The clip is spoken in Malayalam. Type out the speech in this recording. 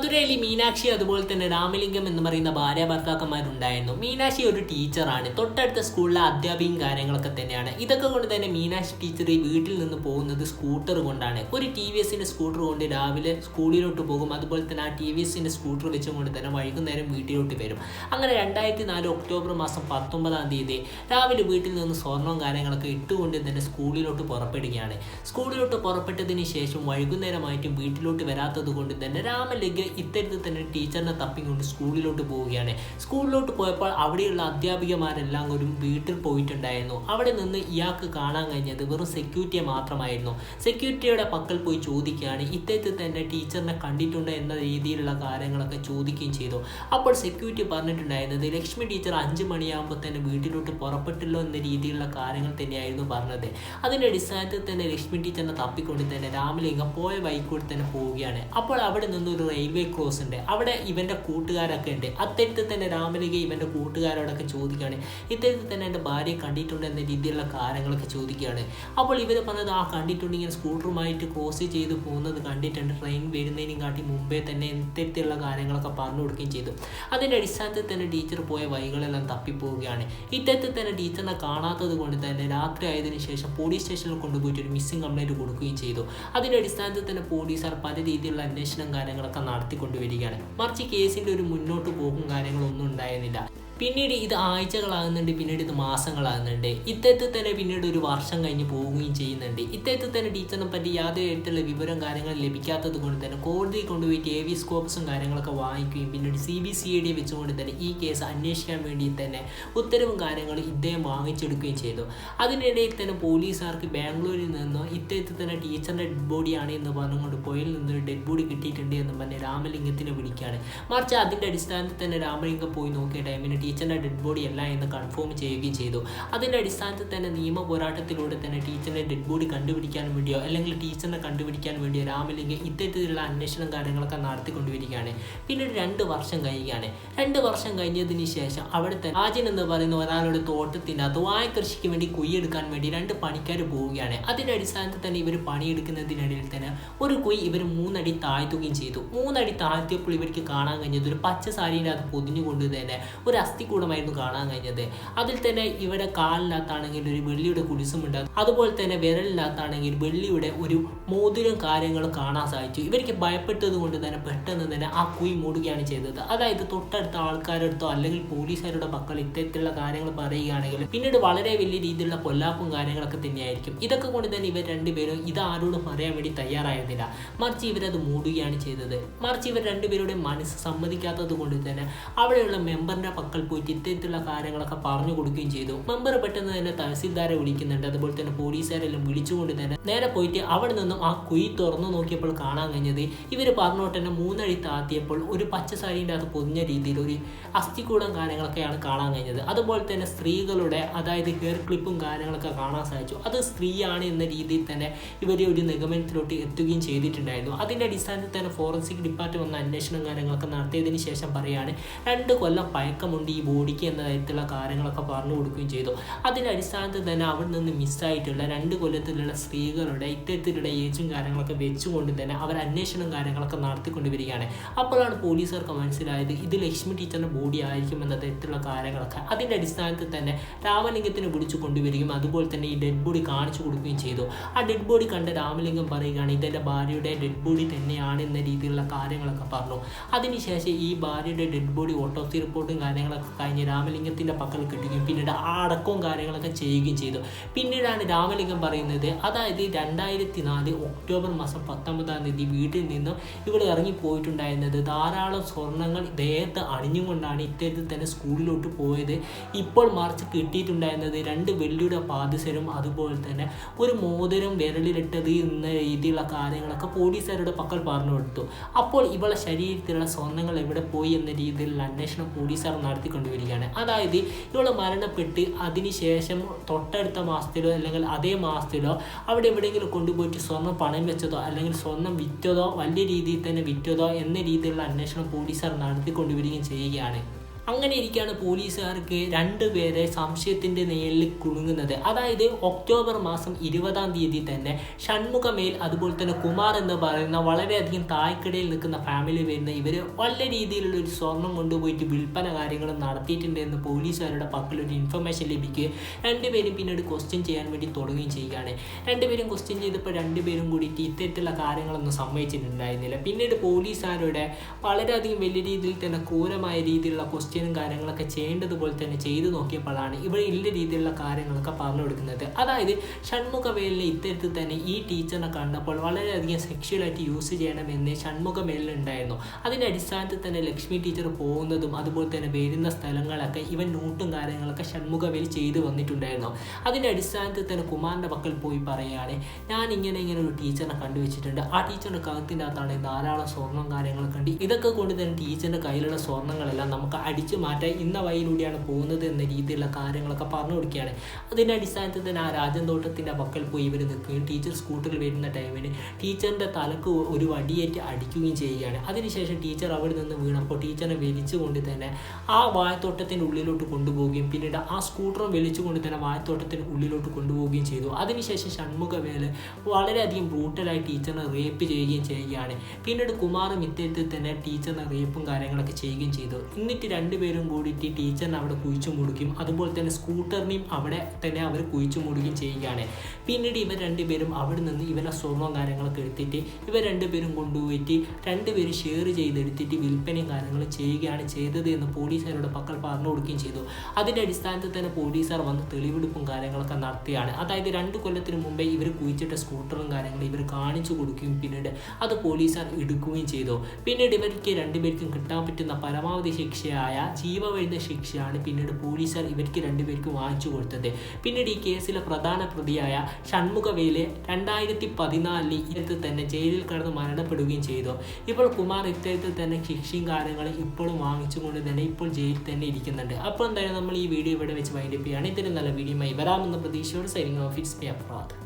മധുരയിൽ മീനാക്ഷി അതുപോലെ തന്നെ രാമലിംഗം എന്ന് പറയുന്ന ഭാര്യ ഭർത്താക്കന്മാരുണ്ടായിരുന്നു. മീനാക്ഷി ഒരു ടീച്ചറാണ് തൊട്ടടുത്ത സ്കൂളിലെ അധ്യാപികയും കാര്യങ്ങളൊക്കെ തന്നെയാണ്. ഇതൊക്കെ കൊണ്ട് തന്നെ മീനാക്ഷി ടീച്ചർ വീട്ടിൽ നിന്ന് പോകുന്നത് സ്കൂട്ടർ കൊണ്ടാണ്. ഒരു ടി വി എസിന്റെ സ്കൂട്ടർ കൊണ്ട് രാവിലെ സ്കൂളിലോട്ട് പോകും. അതുപോലെ തന്നെ ആ ടി വി എസിന്റെ സ്കൂട്ടർ വെച്ചുകൊണ്ട് തന്നെ വൈകുന്നേരം വീട്ടിലോട്ട് വരും. അങ്ങനെ രണ്ടായിരത്തി നാല് ഒക്ടോബർ മാസം പത്തൊമ്പതാം തീയതി രാവിലെ വീട്ടിൽ നിന്ന് സ്വർണവും കാര്യങ്ങളൊക്കെ ഇട്ടുകൊണ്ട് തന്നെ സ്കൂളിലോട്ട് പുറപ്പെടുകയാണ്. സ്കൂളിലോട്ട് പുറപ്പെട്ടതിന് ശേഷം വൈകുന്നേരമായിട്ടും വീട്ടിലോട്ട് വരാത്തത് കൊണ്ട് തന്നെ രാമലിംഗ ഇത്തരത്തിൽ തന്നെ ടീച്ചറിനെ തപ്പിക്കൊണ്ട് സ്കൂളിലോട്ട് പോവുകയാണ്. സ്കൂളിലോട്ട് പോയപ്പോൾ അവിടെയുള്ള അധ്യാപികമാരെല്ലാം ഒരു വീട്ടിൽ പോയിട്ടുണ്ടായിരുന്നു. അവിടെ നിന്ന് ഇയാൾക്ക് കാണാൻ കഴിഞ്ഞത് വെറും സെക്യൂരിറ്റിയെ മാത്രമായിരുന്നു. സെക്യൂരിറ്റിയുടെ പക്കൽ പോയി ചോദിക്കുകയാണ് ഇത്തരത്തിൽ തന്നെ ടീച്ചറിനെ കണ്ടിട്ടുണ്ട് എന്ന രീതിയിലുള്ള കാര്യങ്ങളൊക്കെ ചോദിക്കുകയും ചെയ്തു. അപ്പോൾ സെക്യൂരിറ്റി പറഞ്ഞിട്ടുണ്ടായിരുന്നത് ലക്ഷ്മി ടീച്ചർ അഞ്ച് മണിയാകുമ്പോൾ തന്നെ വീട്ടിലോട്ട് പുറപ്പെട്ടല്ലോ എന്ന രീതിയിലുള്ള കാര്യങ്ങൾ തന്നെയായിരുന്നു പറഞ്ഞത്. അതിന്റെ അടിസ്ഥാനത്തിൽ തന്നെ ലക്ഷ്മി ടീച്ചറിനെ തപ്പിക്കൊണ്ട് തന്നെ രാമലിംഗം പോയ വഴിക്കൂടി തന്നെ പോവുകയാണ്. അപ്പോൾ അവിടെ നിന്ന് ഒരു റെയിൽവേ ക്രോസ് ഉണ്ട്. അവിടെ ഇവന്റെ കൂട്ടുകാരൊക്കെ ഉണ്ട്. അത്തരത്തിൽ തന്നെ രാമലിംഗ ഇവന്റെ കൂട്ടുകാരോടൊക്കെ ചോദിക്കുകയാണ്. ഇത്തരത്തിൽ തന്നെ എന്റെ ഭാര്യയെ കണ്ടിട്ടുണ്ട് എന്ന രീതിയിലുള്ള കാര്യങ്ങളൊക്കെ ചോദിക്കുകയാണ്. അപ്പോൾ ഇവർ പറഞ്ഞത് ആ കണ്ടിട്ടുണ്ട്. ഇങ്ങനെ സ്കൂട്ടറുമായിട്ട് ക്രോസ് ചെയ്ത് പോകുന്നത് കണ്ടിട്ടുണ്ട്. ട്രെയിൻ വരുന്നതിനും കാട്ടി മുമ്പേ തന്നെ ഇത്തരത്തിലുള്ള കാര്യങ്ങളൊക്കെ പറഞ്ഞു കൊടുക്കുകയും ചെയ്തു. അതിന്റെ അടിസ്ഥാനത്തിൽ തന്നെ ടീച്ചർ പോയ വഴികളെല്ലാം തപ്പിപ്പോവുകയാണ്. ഇത്തരത്തിൽ തന്നെ ടീച്ചറിനെ കാണാത്തത് കൊണ്ട് തന്നെ രാത്രി ആയതിനു ശേഷം പോലീസ് സ്റ്റേഷനിൽ കൊണ്ടുപോയിട്ട് ഒരു മിസ്സിംഗ് കംപ്ലൈന്റ് കൊടുക്കുകയും ചെയ്തു. അതിന്റെ അടിസ്ഥാനത്തിൽ തന്നെ പോലീസുകാർ പല രീതിയിലുള്ള അന്വേഷണം കാര്യങ്ങളൊക്കെ നടത്തിക്കൊണ്ടുവരികയാണ്. മറിച്ച് കേസിന്റെ ഒരു മുന്നോട്ട് പോകും കാര്യങ്ങളൊന്നും ഉണ്ടായിരുന്നില്ല. പിന്നീട് ഇത് ആഴ്ചകളാകുന്നുണ്ട് പിന്നീട് ഇത് മാസങ്ങളാകുന്നുണ്ട്. ഇത്തരത്തിൽ തന്നെ പിന്നീട് ഒരു വർഷം കഴിഞ്ഞ് പോവുകയും ചെയ്യുന്നുണ്ട്. ഇത്തരത്തിൽ തന്നെ ടീച്ചറിനെ പറ്റി യാതൊരു തരത്തിലുള്ള വിവരം കാര്യങ്ങൾ ലഭിക്കാത്തത് കൊണ്ട് തന്നെ കോടതി കൊണ്ടുപോയിട്ട് എ വി സ്കോപ്സും കാര്യങ്ങളൊക്കെ വാങ്ങിക്കുകയും പിന്നീട് C B C I D വെച്ചുകൊണ്ട് തന്നെ ഈ കേസ് അന്വേഷിക്കാൻ വേണ്ടി തന്നെ ഉത്തരവും കാര്യങ്ങളും ഇദ്ദേഹം വാങ്ങിച്ചെടുക്കുകയും ചെയ്തു. അതിനിടയിൽ തന്നെ പോലീസുകാർക്ക് ബാംഗ്ലൂരിൽ നിന്നോ ഇത്തരത്തിൽ തന്നെ ടീച്ചറിന്റെ ഡെഡ് ബോഡിയാണ് എന്ന് പറഞ്ഞുകൊണ്ട് പോയിൽ നിന്ന് ഡെഡ് ബോഡി കിട്ടിയിട്ടുണ്ട് എന്ന് പറഞ്ഞ് രാമലിംഗത്തിനെ വിളിക്കുകയാണ്. മറിച്ച് അതിന്റെ അടിസ്ഥാനത്തിൽ തന്നെ രാമലിംഗം പോയി നോക്കിയ ടൈമിന് ടീച്ചറിന്റെ ഡെഡ് ബോഡി അല്ല എന്ന് കൺഫേം ചെയ്യുകയും ചെയ്തു. അതിന്റെ അടിസ്ഥാനത്തിൽ തന്നെ നിയമ പോരാട്ടത്തിലൂടെ തന്നെ ടീച്ചറിന്റെ ഡെഡ് ബോഡി കണ്ടുപിടിക്കാൻ വേണ്ടിയോ അല്ലെങ്കിൽ ടീച്ചറിനെ കണ്ടുപിടിക്കാൻ വേണ്ടിയോ രാമലിംഗം ഇത്തരത്തിലുള്ള അന്വേഷണം കാര്യങ്ങളൊക്കെ നടത്തിക്കൊണ്ടുവരികയാണ് പിന്നീട് രണ്ട് വർഷം കഴിയുകയാണ്. രണ്ട് വർഷം കഴിഞ്ഞതിന് ശേഷം അവിടുത്തെ രാജൻ എന്ന് പറയുന്ന ഒരാളുടെ തോട്ടത്തിന്റെ അത് വായ കൃഷിക്ക് വേണ്ടി കുയ്യെടുക്കാൻ വേണ്ടി രണ്ട് പണിക്കാർ പോവുകയാണ്. അതിന്റെ അടിസ്ഥാനത്തിൽ തന്നെ ഇവർ പണിയെടുക്കുന്നതിനിടയിൽ തന്നെ ഒരു കുയ് ഇവർ മൂന്നടി താഴ്ത്തുകയും ചെയ്തു. മൂന്നടി താഴ്ത്തിയപ്പോൾ ഇവർക്ക് കാണാൻ കഴിഞ്ഞത് ഒരു പച്ച അത് പൊതിഞ്ഞുകൊണ്ട് തന്നെ ഒരു അസ്ഥികൂടമായിരുന്നു കാണാൻ കഴിഞ്ഞത്. അതിൽ തന്നെ ഇവിടെ കാലിനകത്താണെങ്കിൽ ഒരു വെള്ളിയുടെ കുടിസുമുണ്ട് അതുപോലെ തന്നെ വിരലിനകത്താണെങ്കിൽ വെള്ളിയുടെ ഒരു മോതിരം കാര്യങ്ങളും കാണാൻ സാധിച്ചു. ഇവർക്ക് ഭയപ്പെട്ടത് കൊണ്ട് തന്നെ പെട്ടെന്ന് തന്നെ ആ കുഴി മൂടുകയാണ് ചെയ്തത്. അതായത് തൊട്ടടുത്ത ആൾക്കാരടുത്തോ അല്ലെങ്കിൽ പോലീസുകാരുടെ മക്കൾ ഇത്തരത്തിലുള്ള കാര്യങ്ങൾ പറയുകയാണെങ്കിൽ പിന്നീട് വളരെ വലിയ രീതിയിലുള്ള കൊല്ലാപ്പും കാര്യങ്ങളൊക്കെ തന്നെയായിരിക്കും. ഇതൊക്കെ കൊണ്ട് തന്നെ ഇവർ രണ്ടുപേരും ഇത് ആരോടും പറയാൻ വേണ്ടി തയ്യാറായതില്ല മറിച്ച് ഇവരത് മൂടുകയാണ് ചെയ്തത്. മറിച്ച് ഇവർ രണ്ടുപേരുടെ മനസ്സ് സമ്മതിക്കാത്തത് കൊണ്ട് തന്നെ അവിടെയുള്ള മെമ്പറിന്റെ പക്കൽ പോയിട്ട് ഇത്തരത്തിലുള്ള കാര്യങ്ങളൊക്കെ പറഞ്ഞു കൊടുക്കുകയും ചെയ്തു. മെമ്പർ പെട്ടെന്ന് തന്നെ തഹസിൽദാരെ വിളിക്കുന്നുണ്ട്. അതുപോലെ തന്നെ പോലീസുകാരെല്ലാം വിളിച്ചുകൊണ്ട് തന്നെ നേരെ പോയിട്ട് അവിടെ നിന്നും ആ കുയി തുറന്നു നോക്കിയപ്പോൾ കാണാൻ കഴിഞ്ഞത് ഇവർ പറഞ്ഞോട്ട് തന്നെ മൂന്നടി താത്തിയപ്പോൾ ഒരു പച്ച സാരീന്റെ അത് പൊതിഞ്ഞ രീതിയിൽ ഒരു അസ്ഥിക്കൂടം കാര്യങ്ങളൊക്കെയാണ് കാണാൻ കഴിഞ്ഞത്. അതുപോലെ തന്നെ സ്ത്രീകളുടെ അതായത് ഹെയർ ക്ലിപ്പും കാര്യങ്ങളൊക്കെ കാണാൻ സാധിച്ചു. അത് സ്ത്രീയാണ് എന്ന രീതിയിൽ തന്നെ ഇവർ ഒരു നിഗമനത്തിലോട്ട് എത്തുകയും ചെയ്തിട്ടുണ്ടായിരുന്നു. അതിന്റെ അടിസ്ഥാനത്തിൽ തന്നെ ഫോറൻസിക് ഡിപ്പാർട്ട്മെന്റ് അന്വേഷണം കാര്യങ്ങളൊക്കെ നടത്തിയതിന് ശേഷം പറയുകയാണ് രണ്ട് കൊല്ലം പഴക്കമുണ്ട് ഈ ബോഡിക്ക് എന്ന തരത്തിലുള്ള കാര്യങ്ങളൊക്കെ പറഞ്ഞു കൊടുക്കുകയും ചെയ്തു. അതിന്റെ അടിസ്ഥാനത്തിൽ തന്നെ അവിടെ നിന്ന് മിസ്സായിട്ടുള്ള രണ്ട് കൊല്ലത്തിലുള്ള സ്ത്രീകളുടെ ഇത്തരത്തിലുള്ള ഏജും കാര്യങ്ങളൊക്കെ വെച്ചുകൊണ്ട് തന്നെ അവർ അന്വേഷണം കാര്യങ്ങളൊക്കെ നടത്തിക്കൊണ്ട് വരികയാണ് അപ്പോഴാണ് പോലീസുകാർക്ക് മനസ്സിലായത് ഇത് ലക്ഷ്മി ടീച്ചറിന്റെ ബോഡി ആയിരിക്കും എന്ന തരത്തിലുള്ള കാര്യങ്ങളൊക്കെ. അതിന്റെ അടിസ്ഥാനത്തിൽ തന്നെ രാമലിംഗത്തിന് വിളിച്ചു കൊണ്ടുവരികയും അതുപോലെ തന്നെ ഈ ഡെഡ് ബോഡി കാണിച്ചു കൊടുക്കുകയും ചെയ്തു. ആ ഡെഡ് ബോഡി കണ്ട രാമലിംഗം പറയുകയാണ് ഇതെന്റെ ഭാര്യയുടെ ഡെഡ് ബോഡി തന്നെയാണ് എന്ന രീതിയിലുള്ള കാര്യങ്ങളൊക്കെ പറഞ്ഞു. അതിനുശേഷം ഈ ഭാര്യയുടെ ഡെഡ് ബോഡി ഓട്ടോസി റിപ്പോർട്ടും കാര്യങ്ങളൊക്കെ കഴിഞ്ഞ് രാമലിംഗത്തിന്റെ പക്കൽ കിട്ടുകയും പിന്നീട് ആ അടക്കവും കാര്യങ്ങളൊക്കെ ചെയ്യുകയും ചെയ്തു. പിന്നീടാണ് രാമലിംഗം പറയുന്നത് അതായത് രണ്ടായിരത്തി നാല് ഒക്ടോബർ മാസം പത്തൊമ്പതാം തീയതി വീട്ടിൽ നിന്നും ഇവിടെ ഇറങ്ങിപ്പോയിട്ടുണ്ടായിരുന്നത് ധാരാളം സ്വർണങ്ങൾ ദേഹത്ത് അണിഞ്ഞുകൊണ്ടാണ് ഇത്തരത്തിൽ തന്നെ സ്കൂളിലോട്ട് പോയത്. ഇപ്പോൾ മറിച്ച് കിട്ടിയിട്ടുണ്ടായിരുന്നത് രണ്ട് വെള്ളിയുടെ പാദസരം അതുപോലെ തന്നെ ഒരു മോതിരം വിരലിലിട്ടത് എന്ന രീതിയിലുള്ള കാര്യങ്ങളൊക്കെ പോലീസുകാരുടെ പക്കൽ പറഞ്ഞു കൊടുത്തു അപ്പോൾ ഇവളെ ശരീരത്തിലുള്ള സ്വർണങ്ങൾ എവിടെ പോയി എന്ന രീതിയിലുള്ള അന്വേഷണം പോലീസുകാർ നടത്തിക്കൊണ്ടുവരികയാണ് അതായത് ഇവൾ മരണപ്പെട്ട് അതിനുശേഷം തൊട്ടടുത്ത മാസത്തിലോ അല്ലെങ്കിൽ അതേ മാസത്തിലോ അവിടെ എവിടെയെങ്കിലും കൊണ്ടുപോയിട്ട് സ്വർണം പണം വെച്ചതോ അല്ലെങ്കിൽ സ്വർണം വിറ്റതോ വലിയ രീതിയിൽ തന്നെ വിറ്റതോ എന്ന രീതിയിലുള്ള അന്വേഷണം പോലീസുകാർ നടത്തിക്കൊണ്ടുവരികയും ചെയ്യുകയാണ്. അങ്ങനെ ഇരിക്കുകയാണ് പോലീസുകാർക്ക് രണ്ടുപേരെ സംശയത്തിന്റെ നേരിൽ കുടുങ്ങുന്നത്. അതായത് ഒക്ടോബർ മാസം ഇരുപതാം തീയതി തന്നെ ഷൺമുഖമേൽ അതുപോലെ തന്നെ കുമാർ എന്ന് പറയുന്ന വളരെയധികം തായ്ക്കിടയിൽ നിൽക്കുന്ന ഫാമിലി വരുന്ന ഇവർ വളരെ രീതിയിലുള്ള ഒരു സ്വർണം കൊണ്ടുപോയിട്ട് വിൽപ്പന കാര്യങ്ങൾ നടത്തിയിട്ടുണ്ട് എന്ന് പോലീസുകാരുടെ പക്കലൊരു ഇൻഫർമേഷൻ ലഭിക്കുകയും രണ്ടുപേരും പിന്നീട് ക്വസ്റ്റ്യൻ ചെയ്യാൻ വേണ്ടി തുടങ്ങുകയും ചെയ്യുകയാണ്. രണ്ടുപേരും ക്വസ്റ്റ്യൻ ചെയ്തപ്പോൾ രണ്ടുപേരും കൂടിയിട്ട് ഇത്തരത്തിലുള്ള കാര്യങ്ങളൊന്നും സമ്മതിച്ചിട്ടുണ്ടായിരുന്നില്ല. പിന്നീട് പോലീസുകാരുടെ വളരെയധികം വലിയ രീതിയിൽ തന്നെ ക്രൂരമായ രീതിയിലുള്ള ക്വസ്റ്റ്യനും കാര്യങ്ങളൊക്കെ ചെയ്യേണ്ടതുപോലെ തന്നെ ചെയ്തു നോക്കിയപ്പോഴാണ് ഇവിടെ ഇല്ല രീതിയിലുള്ള കാര്യങ്ങളൊക്കെ പറഞ്ഞു കൊടുക്കുന്നത്. അതായത് ഷൺമുഖവേലിനെ ഇത്തരത്തിൽ തന്നെ ഈ ടീച്ചറിനെ കണ്ടപ്പോൾ വളരെയധികം സെക്ഷുവലായിട്ട് യൂസ് ചെയ്യണമെന്ന് ഷൺമുഖമേലിനുണ്ടായിരുന്നു അതിന്റെ അടിസ്ഥാനത്തിൽ തന്നെ ലക്ഷ്മി ടീച്ചർ പോകുന്നതും അതുപോലെ തന്നെ വരുന്ന സ്ഥലങ്ങളൊക്കെ ഇവൻ നോട്ടും കാര്യങ്ങളൊക്കെ ഷൺമുഖവേൽ ചെയ്തു വന്നിട്ടുണ്ടായിരുന്നു. അതിന്റെ അടിസ്ഥാനത്തിൽ തന്നെ കുമാറിന്റെ പക്കൽ പോയി പറയുകയാണ് ഞാൻ ഇങ്ങനെ ഇങ്ങനെ ഒരു ടീച്ചറിനെ കണ്ടുവച്ചിട്ടുണ്ട്. ആ ടീച്ചറിന്റെ കഴുത്തിന്റെ അകത്താണ് ധാരാളം സ്വർണം കാര്യങ്ങളൊക്കെ ഉണ്ട്. ഇതൊക്കെ കൊണ്ട് തന്നെ ടീച്ചറിന്റെ കയ്യിലുള്ള സ്വർണങ്ങളെല്ലാം നമുക്ക് അടിച്ചു മാറ്റാൻ ഇന്ന വഴിയിലൂടെയാണ് പോകുന്നത് എന്ന രീതിയിലുള്ള കാര്യങ്ങളൊക്കെ പറഞ്ഞു കൊടുക്കുകയാണ്. അതിന്റെ അടിസ്ഥാനത്തിൽ തന്നെ ആ രാജൻ തോട്ടത്തിന്റെ പക്കൽ പോയി ഇവർ നിൽക്കുകയും ടീച്ചർ സ്കൂട്ടറിൽ വരുന്ന ടൈമിന് ടീച്ചറിന്റെ തലക്ക് ഒരു വടിയേറ്റ് അടിക്കുകയും ചെയ്യുകയാണ്. അതിനുശേഷം ടീച്ചർ അവിടെ നിന്ന് വീണപ്പോൾ ടീച്ചറിനെ വലിച്ചുകൊണ്ട് തന്നെ ആ വായത്തോട്ടത്തിന്റെ ഉള്ളിലോട്ട് കൊണ്ടുപോവുകയും പിന്നീട് ആ സ്കൂട്ടറും വലിച്ചുകൊണ്ട് തന്നെ വായത്തോട്ടത്തിന്റെ ഉള്ളിലോട്ട് കൊണ്ടുപോവുകയും ചെയ്തു. അതിനുശേഷം ഷൺമുഖവേൽ വളരെയധികം ബ്രൂട്ടലായി ടീച്ചറിനെ റേപ്പ് ചെയ്യുകയും ചെയ്യുകയാണ്. പിന്നീട് കുമാറും ഇത്തരത്തിൽ തന്നെ ടീച്ചറിനെ റേപ്പും കാര്യങ്ങളൊക്കെ ചെയ്യുകയും ചെയ്തു. എന്നിട്ട് രണ്ടുപേരും കൂടിയിട്ട് ടീച്ചറിനെ അവിടെ കുഴിച്ചു മുടിക്കും. അതുപോലെ തന്നെ സ്കൂട്ടറിനെയും അവിടെ തന്നെ അവർ കുഴിച്ചു മുടിക്കുകയും ചെയ്യുകയാണ്. പിന്നീട് ഇവർ രണ്ടുപേരും അവിടെ നിന്ന് ഇവരുടെ സ്വർണവും കാര്യങ്ങളൊക്കെ എടുത്തിട്ട് ഇവർ രണ്ടുപേരും കൊണ്ടുപോയിട്ട് രണ്ടുപേരും ഷെയർ ചെയ്തെടുത്തിട്ട് വിൽപ്പനയും കാര്യങ്ങളും ചെയ്യുകയാണ് ചെയ്തത് എന്ന് പോലീസുകാരുടെ പക്കൽ പറഞ്ഞു കൊടുക്കുകയും ചെയ്തു. അതിന്റെ അടിസ്ഥാനത്തിൽ തന്നെ പോലീസുകാർ വന്ന് തെളിവെടുപ്പും കാര്യങ്ങളൊക്കെ നടത്തിയാണ് അതായത് രണ്ട് കൊല്ലത്തിന് മുമ്പേ ഇവർ കുഴിച്ചിട്ട സ്കൂട്ടറും കാര്യങ്ങളും ഇവർ കാണിച്ചു കൊടുക്കുകയും പിന്നീട് അത് പോലീസുകാർ എടുക്കുകയും ചെയ്തു. പിന്നീട് ഇവർക്ക് രണ്ടുപേർക്കും കിട്ടാൻ പറ്റുന്ന പരമാവധി ശിക്ഷയായ ജീവവഴുന്ന ശിക്ഷയാണ് പിന്നീട് പോലീസുകാർ ഇവർക്ക് രണ്ടുപേർക്കും വാങ്ങിച്ചു കൊടുത്തത്. പിന്നീട് ഈ കേസിലെ പ്രധാന പ്രതിയായ ഷൺമുഖവേൽ രണ്ടായിരത്തി പതിനാലിൽ ഇത്തരത്തിൽ തന്നെ ജയിലിൽ കടന്ന് മരണപ്പെടുകയും ചെയ്തു. ഇപ്പോൾ കുമാർ ഇത്തരത്തിൽ തന്നെ ശിക്ഷയും കാര്യങ്ങളും ഇപ്പോഴും വാങ്ങിച്ചുകൊണ്ട് തന്നെ ഇപ്പോൾ ജയിലിൽ തന്നെ ഇരിക്കുന്നുണ്ട്. അപ്പോൾ എന്തായാലും നമ്മൾ ഈ വീഡിയോ ഇവിടെ വെച്ച് വൈകിട്ട് ഇത്തരം നല്ല വീഡിയോയുമായി വരാമെന്ന പ്രതീക്ഷയോട് സൈനിങ് ഓഫ് ഇറ്റ്സ്